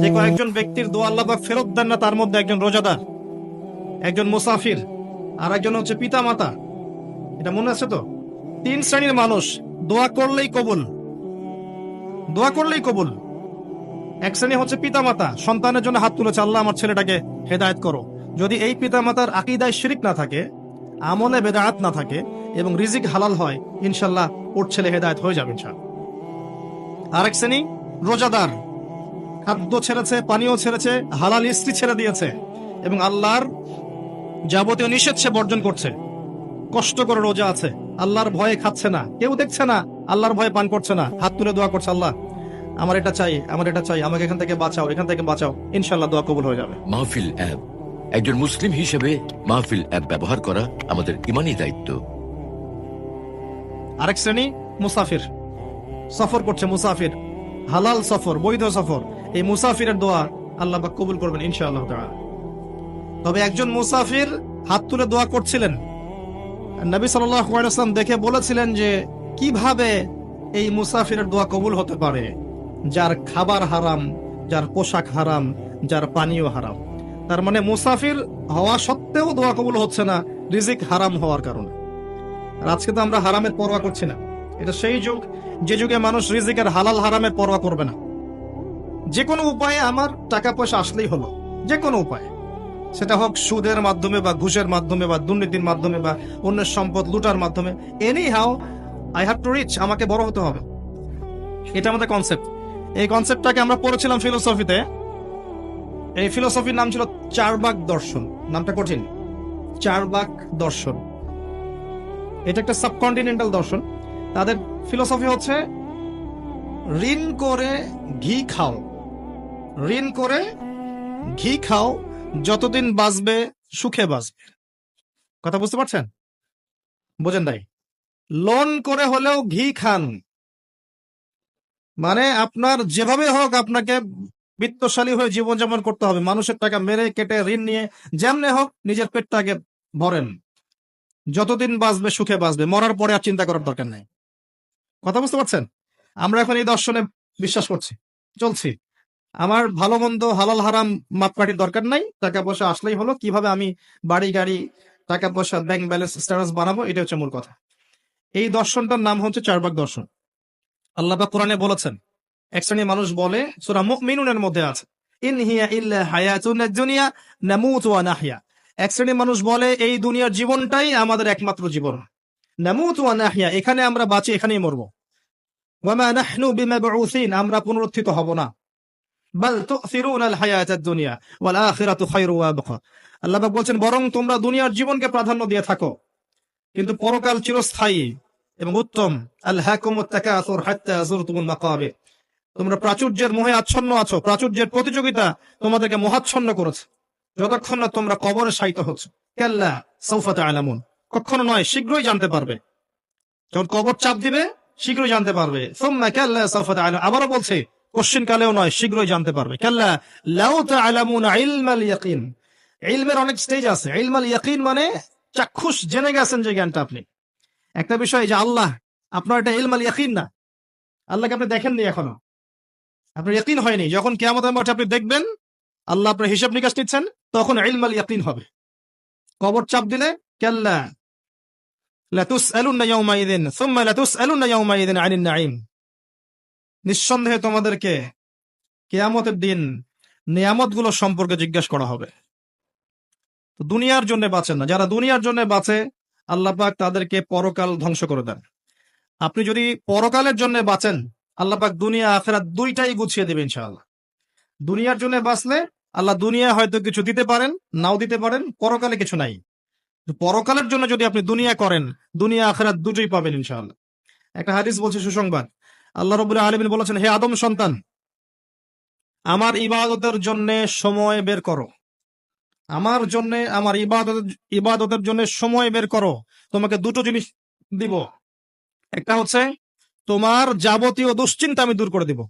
যে কয়েকজন ব্যক্তির দোয়া আল্লাহ পাক ফেরত দেন না তার মধ্যে একজন রোজাদার একজন মুসাফির আর একজন হচ্ছে পিতা মাতা এটা মনে আছে তো? তিন শ্রেণির মানুষ দোয়া করলেই কবুল। দোয়া করলেই কবুল। এক শ্রেণি হচ্ছে পিতা মাতা সন্তানের জন্য হাত তুলেছে আল্লাহ আমার ছেলেটাকে হেদায়েত করো। যদি এই পিতা মাতার আকিদায় শিরিক না থাকে আমলে বেদায়াত না থাকে এবং রিজিক হালাল হয় ইনশাল্লাহ ওর ছেলে হেদায়েত হয়ে যাবে ইনশাল্লাহ। আরেক শ্রেণি রোজাদার। খাদ্য ছেড়েছে পানীয় ছেড়েছে হালাল স্ত্রী ছেড়ে দিয়েছে এবং আল্লাহর যাবতীয় নিষেধ সে বর্জন করছে। কষ্ট করে রোজা আছে। আল্লাহর ভয়ে খাচ্ছে না। কেউ দেখছে না আল্লাহর ভয়ে পান করছে না। হাত তুলে দোয়া করছে আল্লাহ আমার এটা চাই আমার এটা চাই আমাকে এখান থেকে বাঁচাও এখান থেকে বাঁচাও। ইনশাল্লাহ দোয়া কবুল হয়ে যাবে। মাহফিল অ্যাপ একজন মুসলিম হিসেবে মাহফিল অ্যাপ ব্যবহার করা আমাদের ইমানই দায়িত্ব। আরেক শ্রেণি মুসাফির। সফর করছে মুসাফির। হালাল সফর বৈধ সফর। এই মুসাফিরের দোয়া আল্লাহ পাক কবুল করবেন ইনশাআল্লাহ তবে একজন মুসাফির হাত তুলে দোয়া করছিলেন। নবী সাল্লাল্লাহু দেখে বলেছিলেন যে, কীভাবে এই মুসাফিরের দোয়া কবুল হতে পারে? যার খাবার হারাম, যার পোশাক হারাম, যার পানীয় হারাম। তার মানে মুসাফির হওয়া সত্ত্বেও দোয়া কবুল হচ্ছে না, রিজিক হারাম হওয়ার কারণে। আজকে তো আমরা হারামের পরোয়া করছি না। এটা সেই যুগ, যে যুগে মানুষ রিজিকের হালাল হারামের পরোয়া করবে না। যে কোনো উপায়ে আমার টাকা পয়সা আসলেই হলো যে কোনো উপায়ে। সেটা হোক সুদের মাধ্যমে বা ঘুষের মাধ্যমে বা দুর্নীতির মাধ্যমে বা অন্যের সম্পদ লুটার মাধ্যমে anyhow I have to reach আমাকে বড় হতে হবে। এটা আমাদের কনসেপ্ট এই কনসেপ্টটাকে আমরা পড়েছিলাম ফিলোসফিতে এই ফিলোসফির নাম ছিল চারবাক দর্শন। নামটা কঠিন। চারবাক দর্শন। এটা একটা সাবকন্টিনেন্টাল দর্শন। তাদের ফিলোসফি হচ্ছে, ঋণ করে ঘি খাও। ঋণ করে ঘি খাও, যতদিন বাঁচবে, সুখে বাঁচবে। কথা বুঝতে পারছেন? বোঝেন তাই লোন করে হলেও ঘি খান। মানে আপনার যেভাবে হোক আপনাকে বিত্তশালী হয়ে জীবনযাপন করতে হবে। মানুষের টাকা মেরে কেটে ঋণ নিয়ে যেমনে হোক নিজের পেটটাকে ভরেন। যতদিন বাঁচবে, সুখে বাঁচবে। মরার পরে আর চিন্তা করার দরকার নেই। কথা বুঝতে পারছেন? আমরা এখন এই দর্শনে বিশ্বাস করছি, চলছি। আমার ভালো মন্দ, হালাল হারাম মাপকাঠির দরকার নাই। টাকা পয়সা আসলেই হলো, কীভাবে আমি বাড়ি, গাড়ি, টাকা পয়সা ব্যাংক ব্যালেন্স স্ট্যাটাস বানাবো এটা হচ্ছে মূল কথা। এই দর্শনটার নাম হচ্ছে চারবাক দর্শন। আল্লাহ পাক কোরআনে বলেছেন, এক শ্রেণির মানুষ বলে, সূরা মুমিনুনের মধ্যে আছে, ইন হিয়া ইল্লা হায়াতুন দুনিয়া, নামুতু ওয়া নাহয়া। এক শ্রেণির মানুষ বলে, এই দুনিয়ার জীবনটাই আমাদের একমাত্র জীবন। নামুতু ওয়া নাহয়া, এখানে আমরা বাঁচি, এখানেই মরবো। বিমাবউসিন, আমরা পুনরুত্থিত হব না। বাল আল্লাহ বলছেন, বরং তোমরা দুনিয়ার জীবনকে প্রাধান্য দিয়ে থাকো। কিন্তু পরকাল চিরস্থায়ী এবং উত্তম। আল হাকুমুত তাকাসুর হাত্তা যুরতুমুল মাকাবির। তোমরা প্রাচুর্যের মোহে আচ্ছন্ন আছো। প্রাচুর্যের প্রতিযোগিতা তোমাদেরকে মোহাচ্ছন্ন করেছে। যতক্ষণ না তোমরা কবরে শায়িত হচ্ছ। কেল্লা সৌফাতে তাআলামুন কখনো নয়, শীঘ্রই জানতে পারবে। যখন কবর চাপ দিবে, শীঘ্রই জানতে পারবে। সুম্মা কেল্লা সৌফা তাআলাম আবারও বলছে কোশ্চিন কালেও নয়, শীঘ্রই জানতে পারবে। কাল্লা, লাউ তাআলামুন ইলমাল ইয়াকিন। ইলমের অনেক স্টেজ আছে। ইলমাল ইয়াকিন মানে চাক্ষুষ জেনে গেছেন যে জ্ঞানটা আপনি। একটা বিষয় যে আল্লাহ, আপনার এটা ইলমাল ইয়াকিন না। আল্লাহকে আপনি দেখেননি এখনও। আপনার ইয়াকিন হয়নি। যখন কেয়ামতের মাঠে আপনি দেখবেন, আল্লাহ আপনার হিসাব নিকাশ নিচ্ছেন, তখন ইলমাল ইয়াকিন হবে। কবর চাপ দিলে, কাল্লা, লাতুসআলুন্না ইয়াওমাইযিন সুম্মা লাতুসআলুন্না ইয়াওমাইযিন আনিন নাঈম। নিঃসন্দেহে তোমাদেরকে কেয়ামতের দিন নিয়ামতগুলো সম্পর্কে জিজ্ঞেস করা হবে। তো দুনিয়ার জন্য বাঁচেন না। যারা দুনিয়ার জন্য বাঁচে, আল্লাহ পাক তাদেরকে পরকাল ধ্বংস করে দেন। আপনি যদি পরকালের জন্য বাঁচেন, আল্লাহ পাক দুনিয়া আখেরাত দুইটাই গুছিয়ে দেবে ইনশাআল্লাহ। দুনিয়ার জন্য বাঁচলে আল্লাহ দুনিয়া হয়তো কিছু দিতে পারেন, নাও দিতে পারেন, পরকালে কিছু নাই। পরকালের জন্য যদি আপনি দুনিয়া করেন, দুনিয়া আখেরাত দুটোই পাবেন ইনশাআল্লাহ। একটা হাদিস বলছে সুসংবাদ আল্লাহ রবুল্লাহ আলমিন বলেছেন, হে আদম সন্তান, আমার ইবাদতের জন্য সময় বের করো। আমার জন্য, আমার ইবাদত, ইবাদতের জন্য সময় বের করো। তোমাকে দুটো জিনিস দিব। একটা হচ্ছে, তোমার যাবতীয় দুশ্চিন্তা আমি দূর করে দিব।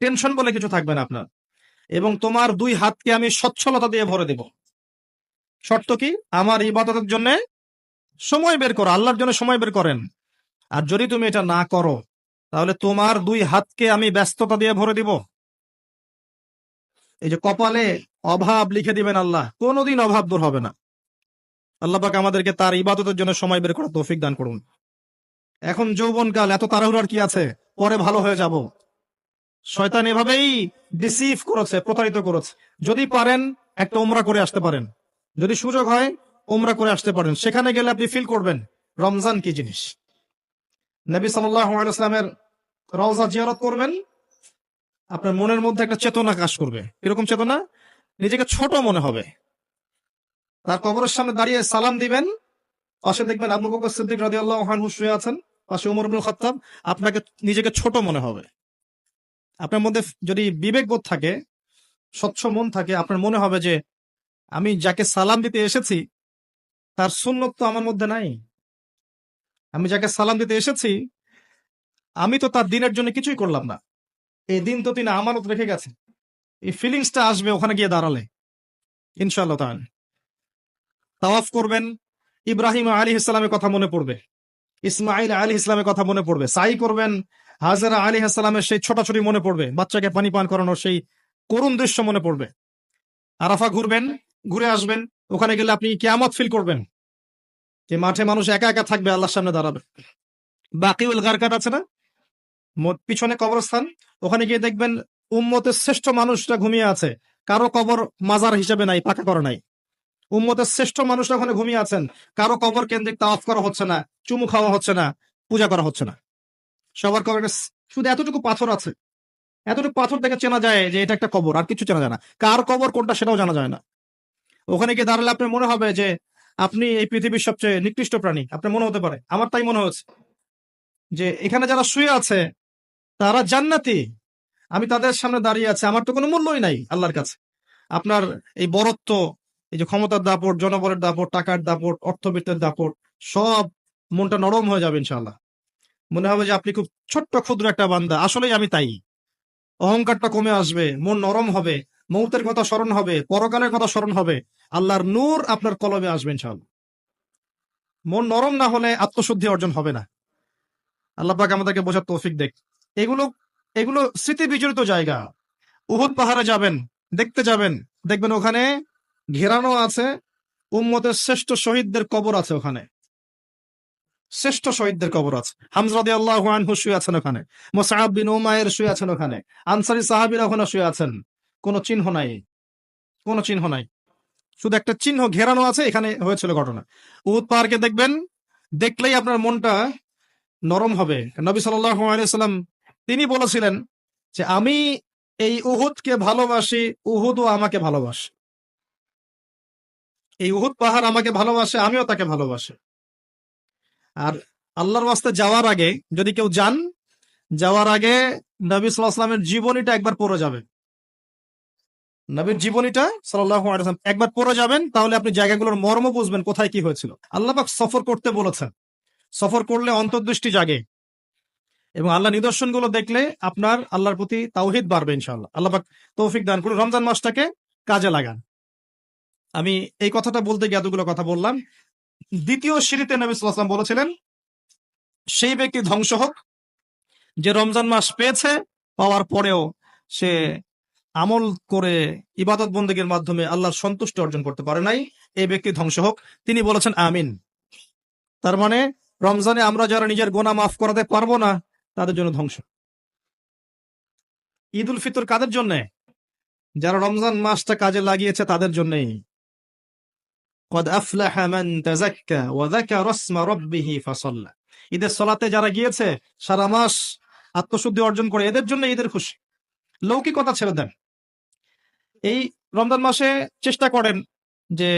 টেনশন বলে কিছু থাকবে না আপনার। এবং তোমার দুই হাতকে আমি সচ্ছলতা দিয়ে ভরে দেব। শর্ত কি? আমার ইবাদতের জন্য সময় বের করো। আল্লাহর জন্য সময় বের করেন। আর যদি তুমি এটা না করো তাহলে তোমার দুই হাতকে আমি ব্যস্ততা দিয়ে ভরে দিব। এই যে কপালে অভাব লিখে দিবেন আল্লাহ, কোনোদিন অভাব দূর হবে না। আল্লাহ পাক আমাদেরকে তার ইবাদতের জন্য সময় বের করার তৌফিক দান করুন। এখন যৌবনকাল, এত তাড়াহুড়ার কি আছে? পরে ভালো হয়ে যাব। শয়তান এভাবেই ডিসিভ করেছে, প্রতারিত করেছে। যদি পারেন, একটা ওমরা করে আসতে পারেন। যদি সুযোগ হয় ওমরা করে আসতে পারেন। সেখানে গেলে আপনি ফিল করবেন, রমজান কি জিনিস? নবী সাল্লামের রওজা জিয়ারত করবেন, আপনার মনের মধ্যে একটা চেতনা কাজ করবে। এরকম চেতনা? নিজেকে ছোট মনে হবে। তার কবরের সামনে দাঁড়িয়ে সালাম দিবেন। পাশে দেখবেন আবু বকর সিদ্দিক রাদিয়াল্লাহু আনহু শুয়ে আছেন। পাশে ওমর ইবনুল খাত্তাব, আপনাকে নিজেকে ছোট মনে হবে। আপনার মধ্যে যদি বিবেকবোধ থাকে, স্বচ্ছ মন থাকে, আপনার মনে হবে যে, আমি যাকে সালাম দিতে এসেছি, তার সুন্নত তো আমার মধ্যে নাই। আমি যাকে সালাম দিতে এসেছি, আমি তো তার দিনের জন্য কিছুই করলাম না। এই দিন তো তিনি আমানত রেখে গেছেন। এই ফিলিংসটা আসবে ওখানে গিয়ে দাঁড়ালে। ইনশাআল্লাহ তাআলা। তাওয়াফ করবেন, ইব্রাহিম আলী ইসলামের কথা মনে পড়বে ইসমাইল আলী ইসলামের কথা মনে পড়বে, সাই করবেন, হাজারা আলী ইসলামের সেই ছোটাছুটি মনে পড়বে, বাচ্চাকে পানি পান করানোর সেই করুণ দৃশ্য মনে পড়বে। আরাফা ঘুরবেন, ঘুরে আসবেন, ওখানে গেলে আপনি কেয়ামত ফিল করবেন। যে মাঠে মানুষ একা একা থাকবে, আল্লাহর সামনে দাঁড়াবে। বাকিউল গারকাত আছে না? পিছনে কবরস্থান। ওখানে গিয়ে দেখবেন উম্মতের শ্রেষ্ঠ মানুষটা ঘুমিয়ে আছে। কারও কবর মাজার হিসেবে নাই, পাকা করা নাই। উম্মতের শ্রেষ্ঠ মানুষরা ওখানে ঘুমিয়ে আছেন। কারও কবর কেন্দ্রিক তাওয়াফ করা হচ্ছে না, চুমু খাওয়া হচ্ছে না, পূজা করা হচ্ছে না। সবার কবরে শুধু এতটুকু পাথর আছে। এতটুকু পাথর দেখে চেনা যায় যে এটা একটা কবর, আর কিছু চেনা যায় না। কার কবর কোনটা সেটাও জানা যায় না। ওখানে গিয়ে দাঁড়ালে আপনার মনে হবে যে আপনি এই পৃথিবীর সবচেয়ে নিকৃষ্ট প্রাণী। আপনার মনে হতে পারে। আমার তাই মনে হচ্ছে যে এখানে যারা শুয়ে আছে, তারা জান্নাতি। আমি তাদের সামনে দাঁড়িয়ে আছে। আমার তো কোনো মূল্যই নাই আল্লাহর কাছে। আপনার এই বরত্ব, এই যে ক্ষমতার দাপট, জনবলের দাপট, টাকার দাপট, অর্থবিত্তের দাপট, সব মনটা নরম হয়ে যাবে ইনশাল্লাহ মনে হবে যে আপনি খুব ছোট্ট, ক্ষুদ্র একটা বান্দা। আসলেই আমি তাই। অহংকারটা কমে আসবে, মন নরম হবে। মৌতের কথা স্মরণ হবে, পরকালের কথা স্মরণ হবে। আল্লাহর নূর আপনার কলমে আসবে ইনশাল্লাহ মন নরম না হলে আত্মশুদ্ধি অর্জন হবে না। আল্লাহ পাক আমাদেরকে বোঝার তৌফিক দেখ। এগুলো এগুলো স্মৃতি বিজড়িত জায়গা। উহুদ পাহাড়ে যাবেন, দেখতে যাবেন। দেখবেন ওখানে ঘেরানো আছে, উম্মতের শ্রেষ্ঠ শহীদদের কবর আছে ওখানে। শ্রেষ্ঠ শহীদদের কবর আছে। হামজরাদি আল্লাহ শুয়ে আছেন ওখানে। মোসাহাব বিন উমায়ের শুয়ে আছেন ওখানে। আনসারি সাহাবিরা ওখানে শুয়ে আছেন। কোনো চিহ্ন নাই। কোনো চিহ্ন নাই। শুধু একটা চিহ্ন ঘেরানো আছে, এখানে হয়েছিল ঘটনা। উহুদ পাহাড়কে দেখবেন, দেখলেই আপনার মনটা নরম হবে। নবী সাল্লাম তিনি বলেছিলেন যে, আমি এই উহুদকে ভালোবাসি, উহুদও আমাকে ভালোবাসে। এই উহুদ পাহাড় আমাকে ভালোবাসে, আমিও তাকে ভালোবাসি। আর আল্লাহর ওয়াস্তে যাওয়ার আগে যদি কেউ যান, যাওয়ার আগে নবী সাল্লাহামের জীবনীটা একবার পড়ে যাবে। নবীর জীবনীটা সাল্লাহ একবার পড়ে যাবেন, তাহলে আপনি জায়গাগুলোর মর্ম বুঝবেন কোথায় কি হয়েছিল। আল্লাহ পাক সফর করতে বলেছেন। সফর করলে অন্তর্দৃষ্টি জাগে এবং আল্লাহ নিদর্শনগুলো দেখলে আপনার আল্লাহর প্রতি তাওহিদ বাড়বে ইনশাআল্লাহ। আল্লাহ পাক তৌফিক দান করুন। রমজান মাসটাকে কাজে লাগান। আমি এই কথাটা বলতে গিয়ে এতগুলো কথা বললাম। দ্বিতীয় সিঁড়িতে নবী সাল্লাম বলেছিলেন, সেই ব্যক্তি ধ্বংস হোক, যে রমজান মাস পেয়েছে, পাওয়ার পরেও সে আমল করে ইবাদত বন্দীগের মাধ্যমে আল্লাহর সন্তুষ্টি অর্জন করতে পারে নাই, এই ব্যক্তি ধ্বংস হোক। তিনি বলেছেন, আমিন। তার মানে রমজানে আমরা যারা নিজের গোনা মাফ করাতে পারব না, তাদের জন্য ধ্বংস। ঈদ উল ফিতর কাদের জন্য? যারা রমজান মাসটা কাজে লাগিয়েছে, তাদের জন্যই। ঈদের সলাতে যারা গিয়েছে, সারা মাস আত্মশুদ্ধি অর্জন করে, এদের জন্য ঈদের খুশি। লৌকিকতা ছেড়ে দেন। এই রমজান মাসে চেষ্টা করেন যে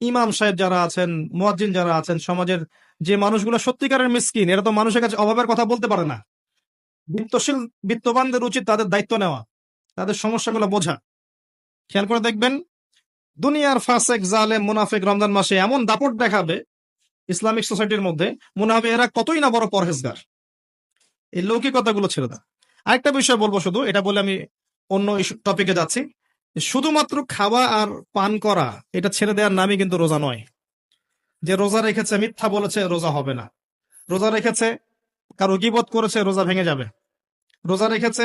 ইমাম সাহেব যারা আছেন, মুয়াজ্জিন যারা আছেন, সমাজের যে মানুষগুলো সত্যিকারের মিসকিন, এরা তো মানুষের কাছে অভাবের কথা বলতে পারে না। বিত্তশীল, বিত্তবানদের উচিত তাদের দায়িত্ব নেওয়া, তাদের সমস্যাগুলো বোঝা। খেয়াল করে দেখবেন, দুনিয়ার ফাসেক, জালেম, মুনাফেক রমজান মাসে এমন দাপট দেখাবে ইসলামিক সোসাইটির মধ্যে, মনে হবে এরা কতই না বড় পরহেজগার। এই লৌকিকতাগুলো ছেড়ে দাও। আরেকটা বিষয় বলব শুধু, এটা বলে আমি অন্য টপিকে যাচ্ছি। শুধুমাত্র খাওয়া আর পান করা, এটা ছেড়ে দেওয়ার নামই কিন্তু রোজা নয়। যে রোজা রেখেছে, মিথ্যা বলেছে, রোজা হবে না। রোজা রেখেছে, কারও গিবত করেছে, রোজা ভেঙে যাবে। রোজা রেখেছে,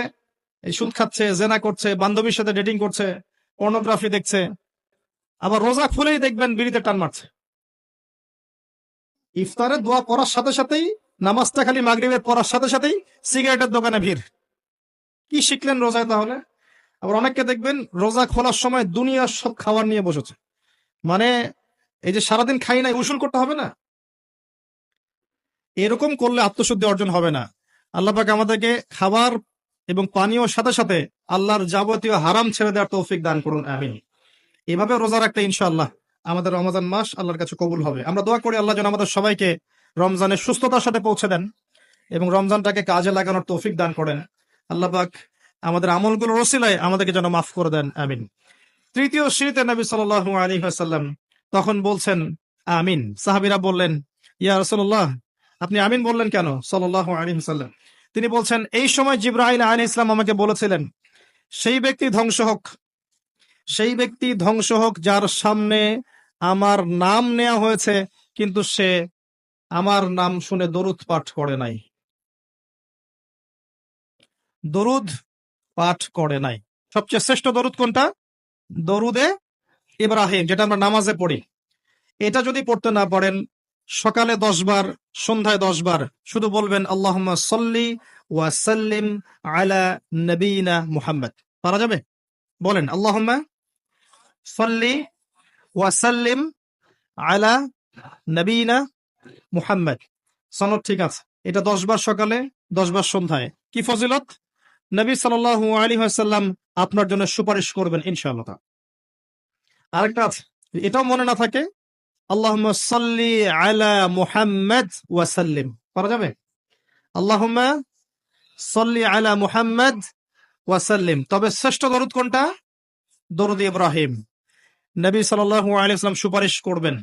এই সুদ খাচ্ছে, জেনা করছে, বান্ধবীর সাথে ডেটিং করছে পর্নোগ্রাফি দেখছে, আবার রোজা খুলেই দেখবেন বিড়িতে টান মারছে। ইফতারের দোয়া করার সাথে সাথেই, নামাজটা খালি মাগরিবের পড়ার সাথে সাথেই, সিগারেটের দোকানে ভিড়। কি শিখলেন রোজায় তাহলে? আবার অনেককে দেখবেন রোজা খোলার সময় দুনিয়ার সব খাবার নিয়ে বসেছে। মানে এই যে সারাদিন খাই নাই, উসুল করতে হবে না? এরকম করলে আত্মশুদ্ধি অর্জন হবে না। আল্লাহ পাক আমাদেরকে খাবার এবং পানীয় সাথে সাথে আল্লাহর যাবতীয় হারাম ছেড়ে দেওয়ার তৌফিক দান করুন, আমিন। এভাবে রোজা রাখতে ইনশাআল্লাহ আমাদের রমজান মাস আল্লাহর কাছে কবুল হবে। আমরা দোয়া করি আল্লাহ যেন আমাদের সবাইকে রমজানের সুস্থতার সাথে পৌঁছে দেন এবং রমজানটাকে কাজে লাগানোর তৌফিক দান করেন। আল্লাহ পাক আমাদের আমলগুলো রসিলায় আমাদেরকে যেন মাফ করে দেন, আমিন। তৃতীয় শীতে নবী সাল্লাল্লাহু আলাইহি ওয়াসাল্লাম তখন বলছেন, আমিন। সাহাবীরা বললেন, ইয়া রাসূলুল্লাহ, আপনি আমিন বললেন কেন? সাল্লাল্লাহু আলাইহি ওয়াসাল্লাম। তিনি বলছেন, এই সময় জিব্রাইল আলাইহিস ইসলাম আমাকে বলেছিলেন, সেই ব্যক্তি ধ্বংস হোক, সেই ব্যক্তি ধ্বংস হোক যার সামনে আমার নাম নেওয়া হয়েছে, কিন্তু সে আমার নাম শুনে দরুদ পাঠ করে নাই। দরুদ পাঠ করে নাই। সবচেয়ে শ্রেষ্ঠ দরুদ কোনটা? দরুদে ইব্রাহিম, যেটা আমরা নামাজে পড়ি। এটা যদি পড়তে না পারেন, সকালে দশ বার সন্ধ্যায় দশ বার শুধু বলবেন আল্লাহ সল্লি ওয়াসাল্লিম আলা নবীনা মুহাম্মদ। পারা যাবে? বলেন আল্লাহ সল্লি ওয়াসাল্লিম আলা নবীনা মুহাম্মদ। সনদ ঠিক আছে। এটা দশ বার সকালে দশ বার সন্ধ্যায়। কি ফজিলত? নবী সাল্লাল্লাহু আলী সাল্লাম আপনার জন্য সুপারিশ করবেন, ইনশাআল্লাহ। আরেকটা আছে, এটাও মনে না থাকে আল্লাহ সাল্লি আলা মুহাম্মদ ওয়াসাল্লিম পারা যাবে? আল্লাহুম্মা সাল্লি আলা মুহাম্মদ ওয়াসাল্লিম তবে শ্রেষ্ঠ দরুদ কোনটা? দরুদ ইব্রাহিম। নবী সাল্লাল্লাহু আলাইহি সাল্লাম সুপারিশ করবেন।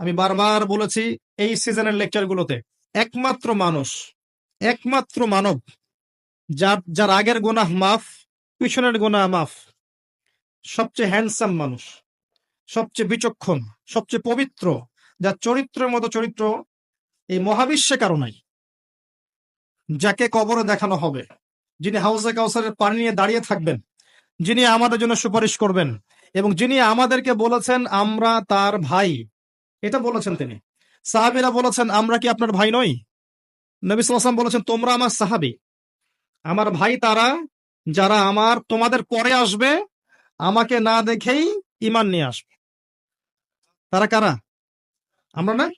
আমি বারবার বলেছি, এই সিজনের লেকচারগুলোতে একমাত্র মানুষ, একমাত্র মানব যার যার আগের গোনাহ মাফ, পিছনের গোনাহ মাফ। সবচেয়ে হ্যান্ডসাম মানুষ, সবচেয়ে বিচক্ষণ, সবচেয়ে পবিত্র, যার চরিত্রের মতো চরিত্র এই মহাবিশ্বে কারও নাই। যাকে কবরে দেখানো হবে, যিনি হাউসে কাউসারের পানি নিয়ে দাঁড়িয়ে থাকবেন, যিনি আমাদের জন্য সুপারিশ করবেন, এবং যিনি আমাদেরকে বলেছেন, আমরা তার ভাই। এটা বলেছেন তিনি। সাহাবিরা বলেছেন, আমরা কি আপনার ভাই নই? নবী বলেছেন, তোমরা আমার সাহাবি। আমার ভাই তারা, যারা আমার, তোমাদের পরে আসবে, আমাকে না দেখেই ইমান নিয়ে আসবে। তারা কারা? আমরা না?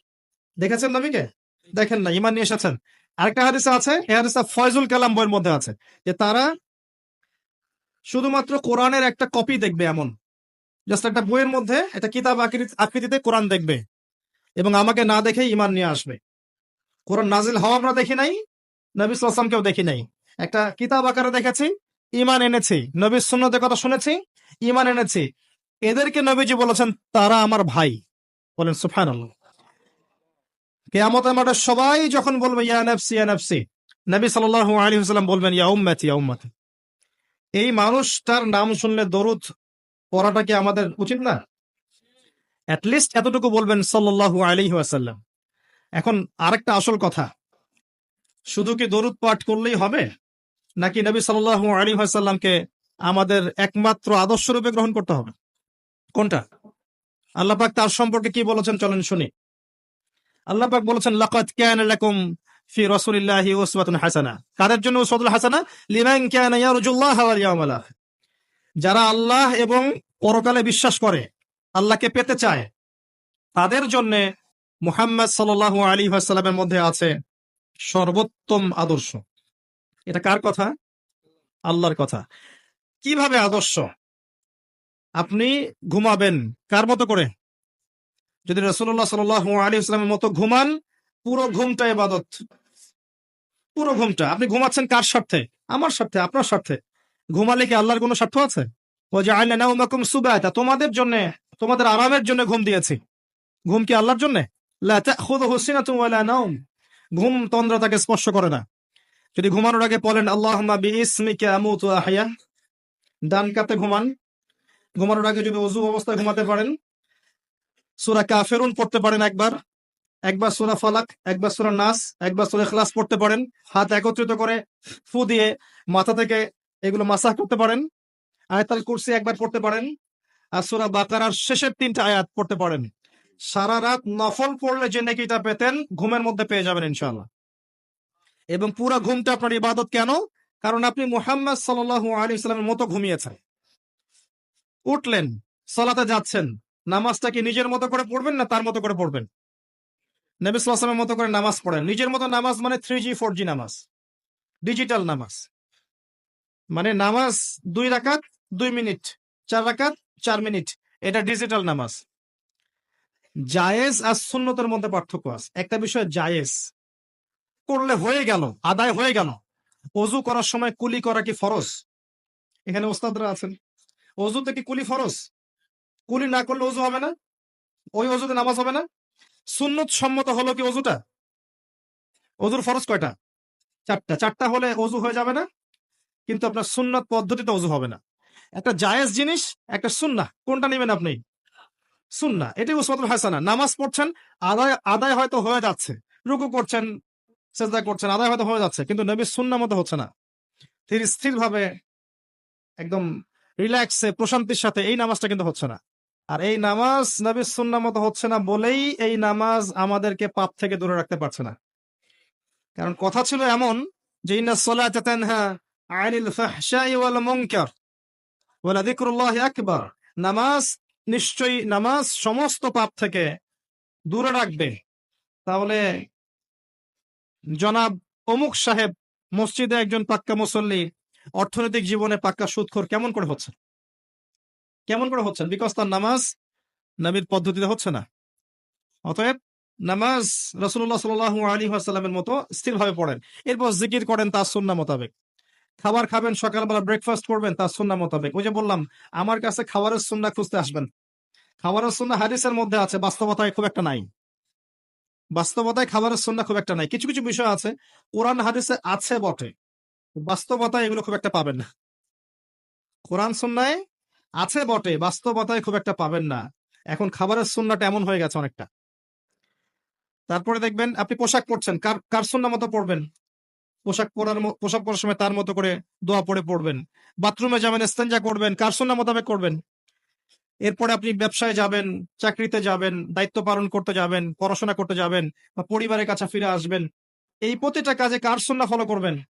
দেখেছেন নবীকে? দেখেন না ইমান নিয়ে এসেছেন। আরেকটা হাদিসে আছে, এই হাদিসটা ফয়জুল কালাম বইয়ের মধ্যে আছে, যে তারা শুধুমাত্র কোরআনের একটা কপি দেখবে এমন। জাস্ট একটা বইয়ের মধ্যে, একটা কিতাব আকৃতি- আকৃতিতে কোরআন দেখবে এবং আমাকে না দেখে ইমান নিয়ে আসবে। কোরআন নাজিল হওয়া আমরা দেখি নাই, নবী দেখি নাই। একটা কিতাব আকারে দেখেছি ইমান এনেছি নবী সুন্নতের কথা শুনেছি ইমান এনেছি। এদেরকে নবীজি বলেছেন, তারা আমার ভাই। বলেন সুফান কেয়ামত আমাদের সবাই যখন বলবে, ইয়া নফসি, ইয়া নবী আলাইহি ওয়াসাল্লাম বলবেন এই মানুষটার নাম শুনলে দরুদ পড়াটা কি আমাদের উচিত না? লিস্ট এতটুকু বলবেন, সাল্লাল্লাহু আলাইহি ওয়াসাল্লাম। এখন আরেকটা আসল কথা। শুধু কি দরুদ পাঠ করলেই হবে? নাকি নবী সাল্লাল্লাহু আলী ওয়াসাল্লামকে আমাদের একমাত্র আদর্শ রূপে গ্রহণ করতে হবে? কোনটা? আল্লাহ পাক তার সম্পর্কে কি বলেছেন চলেন শুনি। আল্লাহ পাক বলেছেন, লাকাদ কানা লাকুম ফি হাসানা। কাদের জন্য উসওয়াতুল হাসানা? লিমান কানা ইয়ারজুল্লাহ ওয়াল ইয়াউমাল আখির। যারা আল্লাহ এবং পরকালে বিশ্বাস করে, আল্লাহকে পেতে চায়, তাদের জন্য মুহাম্মদ সাল্লাল্লাহু আলাইহি ওয়াসাল্লামের মধ্যে আছে সর্বোত্তম আদর্শ। এটা কার কথা? আল্লাহর কথা। কীভাবে আদর্শ? আপনি ঘুমাবেন কার মতো করে? যদি রসুল্লাহ সাল আলী ইসলামের মতো ঘুমান, পুরো ঘুমটা এবাদত পুরো ঘুমটা। আপনি ঘুমাচ্ছেন কার স্বার্থে? আমার স্বার্থে, আপনার স্বার্থে। ঘুমালে কি আল্লাহর কোনো স্বার্থ আছে? ও যে আইনা নাউমাকুম সুবাতা, তোমাদের জন্য, তোমাদের আরামের জন্য ঘুম দিয়েছি। ঘুম কি আল্লাহর জন্য? লা ঘুম তন্দ্রা তাকে স্পর্শ করে না। যদি ঘুমানোর আগে বলেন আল্লাহ আহয়া ডান কাতে ঘুমান। ঘুমানোর আগে যদি ওযু অবস্থায় ঘুমাতে পারেন, সূরা কাফেরুন পড়তে পারেন একবার। একবার সূরা ফালাক, একবার সূরা নাস, একবার সূরা খ্লাস পড়তে পারেন। হাত একত্রিত করে ফু দিয়ে মাথা থেকে এগুলো মাসাহ করতে পারেন। আয়াতাল কুরসি একবার পড়তে পারেন। আর সূরা বাকারার শেষের তিনটা আয়াত পড়তে পারেন। সারা রাত নফল পড়লে যে নেকিটা পেতেন, ঘুমের মধ্যে পেয়ে যাবেন ইনশাআল্লাহ। এবং পুরো ঘুমটা আপনার ইবাদত কেন? কারণ আপনি মুহাম্মদ সাল্লাল্লাহু আলাইহি সাল্লামের মতো ঘুমিয়েছেন। উঠলেন, সালাতে যাচ্ছেন, নামাজটা কি নিজের মতো করে পড়বেন না তার মতো করে পড়বেন? নবী মতো করে নামাজ পড়েন। নিজের মতো নামাজ মানে থ্রি জি ফোর জি নামাজ। ডিজিটাল নামাজ। মানে নামাজ দুই রাকাত, দুই মিনিট, চার রাকাত, চার মিনিট। এটা ডিজিটাল নামাজ। জায়েজ আর সুন্নতের মধ্যে পার্থক্য আছে। একটা বিষয় জায়েজ। করলে হয়ে গেল, আদায় হয়ে গেল। অজু করার সময় কুলি করা কি ফরজ? এখানে ওস্তাদরা আছেন। অজুতে কি কুলি ফরজ? কুলি না করলে অজু হবে না? ওই অজুতে নামাজ হবে না? সুন্নত সম্মত হলো কি অজুটা? অজুর ফরজ কয়টা? চারটা। চারটা হলে অজু হয়ে যাবে না, কিন্তু আপনার সুন্নত পদ্ধতিতে অজু হবে না। একটা জায়েজ জিনিস, একটা সুন্না কোনটা নেবেন আপনি? সুন্না এটাই উসমাতুল হাসানা। নামাজ পড়ছেন, আদায় আদায় হয়তো হয়ে যাচ্ছে। রুকু করছেন সেজদা করছেন, আদায় হয়তো হয়ে যাচ্ছে, কিন্তু নবীর সুন্না মতো হচ্ছে না। তিনি স্থির ভাবে একদম রিল্যাক্সে প্রশান্তির সাথে এই নামাজটা কিন্তু হচ্ছে না। আর এই নামাজ নবীর সুন্না মতো হচ্ছে না বলেই এই নামাজ আমাদেরকে পাপ থেকে দূরে রাখতে পারছে না। কারণ কথা ছিল এমন যে নামাজ নিশ্চয়ই, নামাজ সমস্ত পাপ থেকে দূরে রাখবে। তাহলে জনাব অমুক সাহেব মসজিদে একজন পাক্কা মুসল্লি, অর্থনৈতিক জীবনে পাক্কা সুদখোর কেমন করে হচ্ছে? কেমন করে হচ্ছেন? বিকজ তার নামাজ নবীর পদ্ধতিতে হচ্ছে না। অতএব নামাজ রসুল্লাহ সাল আলী আসাল্লামের মতো স্থিরভাবে পড়েন। এরপর জিকির করেন তার সুন্না মোতাবেক। খাবার খাবেন, সকালবেলা ব্রেকফাস্ট করবেন তার সুন্না মোতাবেক। ওই যে বললাম, আমার কাছে খাবারের সুন্না খুঁজতে আসবেন। খাবারের সুন্না হাদিসের মধ্যে আছে, বাস্তবতায় খুব একটা নাই। বাস্তবতায় খাবারের সুন্না খুব একটা নাই। কিছু কিছু বিষয় আছে, কোরআন, হাদিসে আছে বটে। বাস্তবতায় এগুলো খুব একটা পাবেন না। কোরআন, সুন্নায় আছে বটে, বাস্তবতায় খুব একটা পাবেন না। এখন খাবারের সুন্নাটা এমন হয়ে গেছে অনেকটা। তারপরে দেখবেন, আপনি পোশাক পরছেন, কার কার সুন্না মতো পড়বেন পোশাক পরার পোশাক পরার সময় তার মতো করে দোয়া পড়ে পড়বেন বাথরুমে যাবেন স্তেঞ্জা করবেন, কার সুন্না মোতাবেক করবেন? এরপরে আপনি ব্যবসায় যাবেন, চাকরিতে যাবেন, দায়িত্ব পালন করতে যাবেন, পড়াশোনা করতে যাবেন বা পরিবারের কাছে ফিরে আসবেন, এই প্রতিটা কাজে কার সুন্না ফলো করবেন?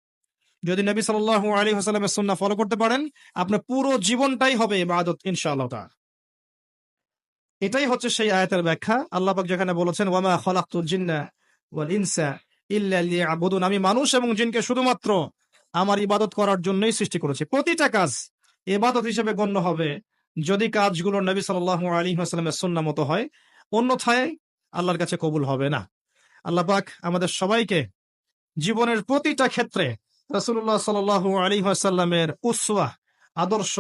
যদি নবী সাল্লাল্লাহু আলাইহি ওয়াসাল্লামের সুন্নাহ ফলো করতে পারেন, আপনার পুরো জীবনটাই হবে ইবাদত, ইনশাআল্লাহ এটাই হচ্ছে সেই আয়াতের ব্যাখ্যা। আল্লাপাক যেখানে বলেছেন ওয়ামা খালাকতুল জিন্না ওয়াল ইনসা ইল্লা লিয়াবুদুন। আমি মানুষ এবং জিনকে শুধুমাত্র আমার ইবাদত করার জন্যই সৃষ্টি করেছি। প্রতিটা কাজ ইবাদত হিসেবে গণ্য হবে। যদি কাজগুলো নবী সাল্লাল্লাহু আলাইহি ওয়াসাল্লামের সুন্নাহ মতো হয়, অন্যথায় আল্লাহর কাছে কবুল হবে না। আল্লাহ আমাদের সবাইকে জীবনের প্রতিটা ক্ষেত্রে রসুল্লাহ সাল্লাল্লাহু আলাইহি ওয়াসাল্লামের উসওয়া আদর্শ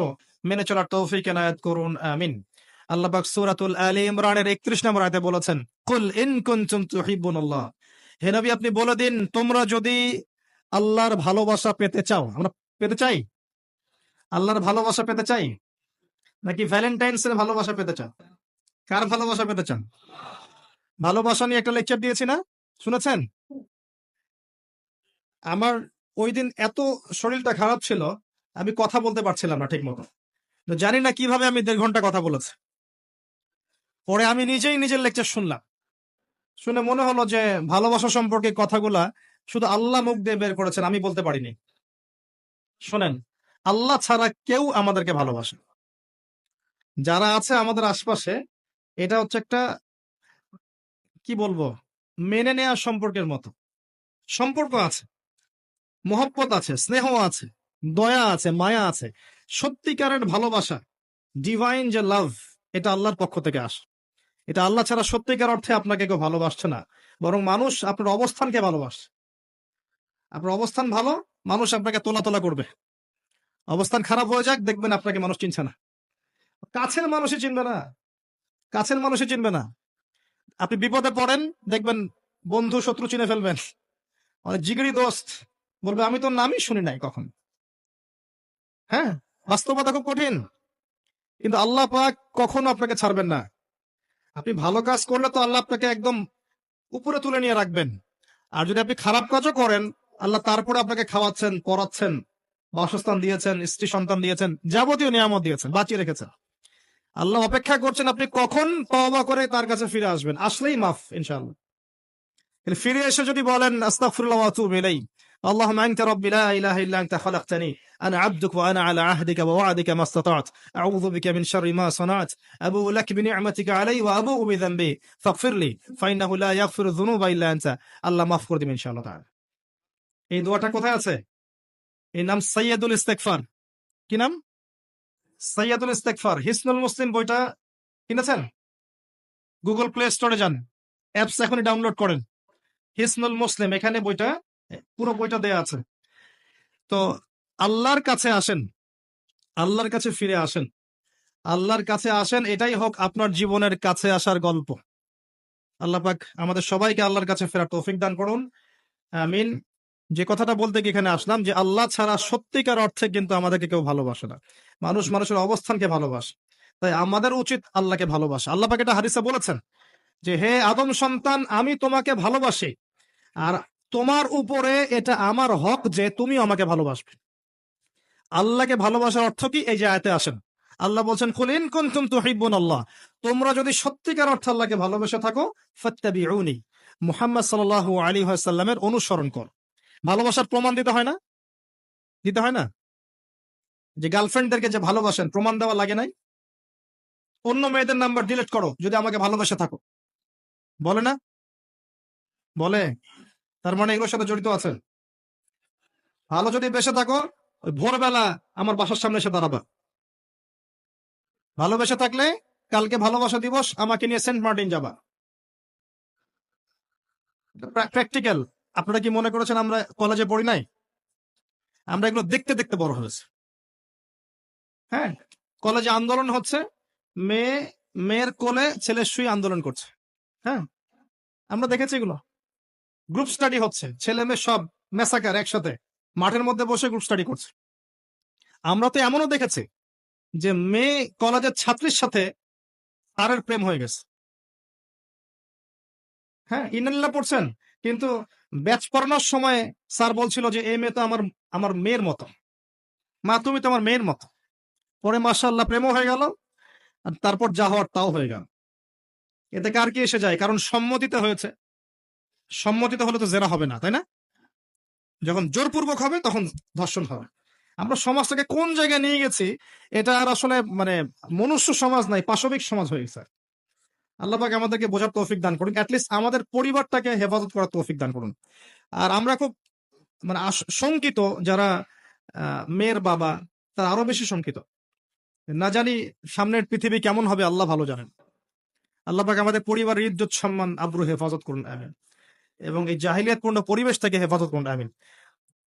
মেনে চলার তৌফিক এনায়েত করুন, আমিন। আল্লাহ পাক সূরাতুল আলী ইমরানের 31 নম্বর আয়াতে বলেছেন, কুল ইন কুনতুম তুহিব্বুনাল্লাহ। হে নবী, আপনি বলে দিন, তোমরা যদি আল্লাহর ভালোবাসা পেতে চাও, আমরা পেতে চাই? আল্লাহর ভালোবাসা পেতে চাই? নাকি ভ্যালেন্টাইন্স এর ভালোবাসা পেতে চান? কার ভালোবাসা পেতে চান? ভালোবাসা নিয়ে একটা লেকচার দিয়েছি না? শুনেছেন? আমার ওই দিন এত শরীরটা খারাপ ছিল, আমি কথা বলতে পারছিলাম না ঠিক মতো জানি না কীভাবে আমি দেড় ঘণ্টা কথা বলেছি। পরে আমি নিজেই নিজের লেকচার শুনলাম। শুনে মনে হলো যে ভালোবাসা সম্পর্কে কথাগুলা শুধু আল্লাহ মুখ দিয়ে বের করেছেন, আমি বলতে পারিনি। শোনেন, আল্লাহ ছাড়া কেউ আমাদেরকে ভালোবাসে যারা আছে আমাদের আশপাশে, এটা হচ্ছে একটা, কি বলব, মেনে নেওয়া সম্পর্কের মতো। সম্পর্ক আছে, মহব্বত আছে, স্নেহ আছে, দয়া আছে, মায়া আছে। সত্যিকারের ভালোবাসা ডিভাইন যে লাভ এটা আল্লাহর পক্ষ থেকে আসে। এটা আল্লাহ ছাড়া সত্যিকার অর্থে আপনাকে কেউ ভালোবাসছে না। বরং মানুষ আপনার অবস্থানকে ভালোবাসে আপনার অবস্থান ভালো, মানুষ আপনাকে তোলা তোলা করবে। অবস্থান খারাপ হয়ে যাক, দেখবেন আপনাকে মানুষ চিনছে না। কাছের মানুষই চিনবে না। কাছের মানুষই চিনবে না। আপনি বিপদে পড়েন, দেখবেন বন্ধু, শত্রু চিনে ফেলবেন। অনেক জিগরি দোস্ত বলবে, আমি তোর নামই শুনি নাই কখন? হ্যাঁ বাস্তবতা খুব কঠিন। কিন্তু আল্লাহ পাক কখনো আপনাকে ছাড়বেন না। আপনি ভালো কাজ করলে তো আল্লাহ আপনাকে একদম উপরে তুলে নিয়ে রাখবেন। আর যদি আপনি খারাপ কাজও করেন, আল্লাহ তারপরে আপনাকে খাওয়াচ্ছেন, পড়াচ্ছেন, বাসস্থান দিয়েছেন, স্ত্রী সন্তান দিয়েছেন, যাবতীয় নিয়ামত দিয়েছেন, বাঁচিয়ে রেখেছেন। আল্লাহ অপেক্ষা করছেন আপনি কখন তওবা করে তার কাছে ফিরে আসবেন আসলেই মাফ ইনশাআল্লাহ কিন্তু ফিরে এসে যদি বলেন আস্তাগফিরুল্লাহ ওয়া আতুবু ইলাইহি اللهم انت ربي لا اله الا انت خلقتني انا عبدك وانا على عهدك ووعدك ما استطعت اعوذ بك من شر ما صنعت ابوء لك بنعمتك علي وابوء بذنبي فاغفر لي فانه لا يغفر الذنوب الا انت আল্লাহ মাফ করে দিবেন ইনশাআল্লাহ তাআলা এই দোয়াটা কোথায় আছে এই নাম সৈয়দুল ইস্তেগফার কি নাম সৈয়দুল ইস্তেকফার হিসনুল মুসলিম বইটা কিনেছেন? গুগল প্লে স্টোরে যান, অ্যাপস এখনই ডাউনলোড করেন। হিসনুল মুসলিম, এখানে বইটা, পুরো বইটা দেয়া আছে। তো আল্লাহর কাছে আসেন, আল্লাহর কাছে ফিরে আসেন। আল্লাহর কাছে আসেন, এটাই হোক আপনার জীবনের কাছে আসার গল্প। আল্লাহ পাক আমাদের সবাইকে আল্লাহর কাছে ফেরার তৌফিক দান করুন। আমিন। যে কথাটা বলতে গিয়ে এখানে আসলাম যে আল্লাহ ছাড়া সত্যিকার অর্থে কিন্তু আমাদেরকে কেউ ভালোবাসে না। মানুষ মানুষের অবস্থানকে ভালোবাসে। তাই আমাদের উচিত আল্লাহকে ভালোবাসা। আল্লাহ পাক এটা হারিসা বলেছেন যে, হে আদম সন্তান, আমি তোমাকে ভালোবাসি। আর তোমার উপরে এটা আমার হক যে তুমি আমাকে ভালোবাসবে। আল্লাহকে ভালোবাসার অর্থ কি? এই যে আয়তে আসেন। আল্লাহ বলছেন কুলিন কুনতুম তুহিব্বুন আল্লাহ। তোমরা যদি সত্যিকার অর্থে আল্লাহকে ভালোবেসে থাকো, ফাত্তাবিউনি। মুহাম্মদ সাল্লাল্লাহু আলাইহি সাল্লামের অনুসরণ কর। ভালোবাসার প্রমাণ দিতে হয় না? দিতে হয় না? যে গার্লফ্রেন্ডদেরকে যে ভালোবাসেন, প্রমাণ দেওয়া লাগে নাই? অন্য মেয়েদের নাম্বার ডিলিট করো, যদি আমাকে ভালোবেসে থাকো। বলে না? বলে? তার মানে এগুলোর সাথে জড়িত আছে? ভালো যদি বেসে থাকো, ওই ভোরবেলা আমার বাসার সামনে এসে দাঁড়াবা। ভালোবেসে থাকলে কালকে ভালোবাসা দিবস, আমাকে নিয়ে সেন্ট মার্টিন যাবা। প্র্যাকটিক্যাল আপনারা কি মনে করেছেন আমরা কলেজে পড়ি নাই? আমরা এগুলো দেখতে দেখতে বড় হয়েছে। হ্যাঁ কলেজে আন্দোলন হচ্ছে, মেয়ে, মেয়ের কোলে ছেলে শুয়ে আন্দোলন করছে। হ্যাঁ আমরা দেখেছি এগুলো। গ্রুপ স্টাডি হচ্ছে, ছেলে মেয়ে সব মেসাকার একসাথে, মাঠের মধ্যে বসে গ্রুপ স্টাডি করছে। আমরা তো এমনও দেখেছি যে মেয়ে কলেজের ছাত্রীর সাথে তারের প্রেম হয়ে গেছে। হ্যাঁ ইনাল্লা পড়ছেন, কিন্তু ব্যাচ পড়ানোর সময় স্যার বলছিল যে, এই মেয়ে তো আমার আমার মেয়ের মতো। মা, তুমি তো আমার মেয়ের মতো। পরে মাসাল্লাহ প্রেমও হয়ে গেল, আর তারপর যা হওয়ার তাও হয়ে গেল। এতে কার কি এসে যায়? কারণ সম্মতিতে হয়েছে। সম্মতিতে হলে তো জেরা হবে না, তাই না? যখন জোরপূর্বক হবে, তখন ধর্ষণ হবে। আমরা সমাজটাকে কোন জায়গায় নিয়ে গেছি, এটা আর আসলে মানে মনুষ্য সমাজ নাই, পাশবিক সমাজ হয়ে গেছে। আল্লাহ পাক আমাদেরকে বোঝার তৌফিক দান করুন। অ্যাটলিস্ট আমাদের পরিবারটাকে হেফাজত করার তৌফিক দান করুন। আর আমরা খুব মানে শঙ্কিত যারা মেয়ের বাবা, তারা আরও বেশি শঙ্কিত। না জানি সামনের পৃথিবী কেমন হবে, আল্লাহ ভালো জানেন। আল্লাহ পাক আমাদের পরিবারের ইজ্জত সম্মান, আব্রু, হেফাজত করুন, আমিন। এবং এই জাহিলিয়াতপূর্ণ পরিবেশ থেকে হেফাজত করুন, আমিন।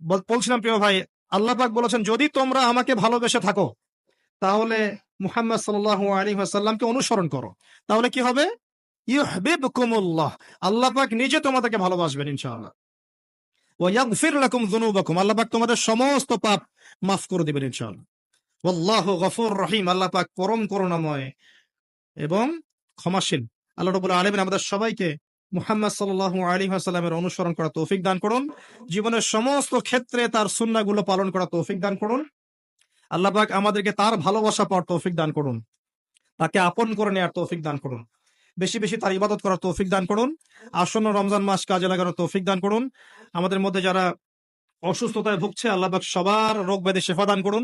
বল- বলছিলাম প্রিয় ভাই, আল্লাহ পাক বলেছেন, যদি তোমরা আমাকে ভালোবেসে থাকো, তাহলে মুহাম্মদ সাল্লাল্লাহু আলাইহি ওয়াসাল্লামকে অনুসরণ করো। তাহলে কি হবে? ইউহিবকুমুল্লাহ আল্লাহ পাক নিজে তোমাদেরকে ভালোবাসবেন ইনশাআল্লাহ। সমস্ত আমাদের সবাইকে মুহাম্মদ সাল্লাল্লাহু অনুসরণ করা তৌফিক দান করুন। জীবনের সমস্ত ক্ষেত্রে তার সুন্নাহগুলো পালন করা তৌফিক দান করুন। আল্লাহ পাক আমাদেরকে তার ভালোবাসা পাওয়ার তৌফিক দান করুন। তাকে আপন করে নেওয়ার তৌফিক দান করুন। বেশি বেশি তার ইবাদত করার তৌফিক দান করুন। আসন্ন রমজান মাস কাজে লাগানোর তৌফিক দান করুন। আমাদের মধ্যে যারা অসুস্থতায় ভুগছে, আল্লাহ পাক সবার রোগ ব্যাধি সেফা দান করুন।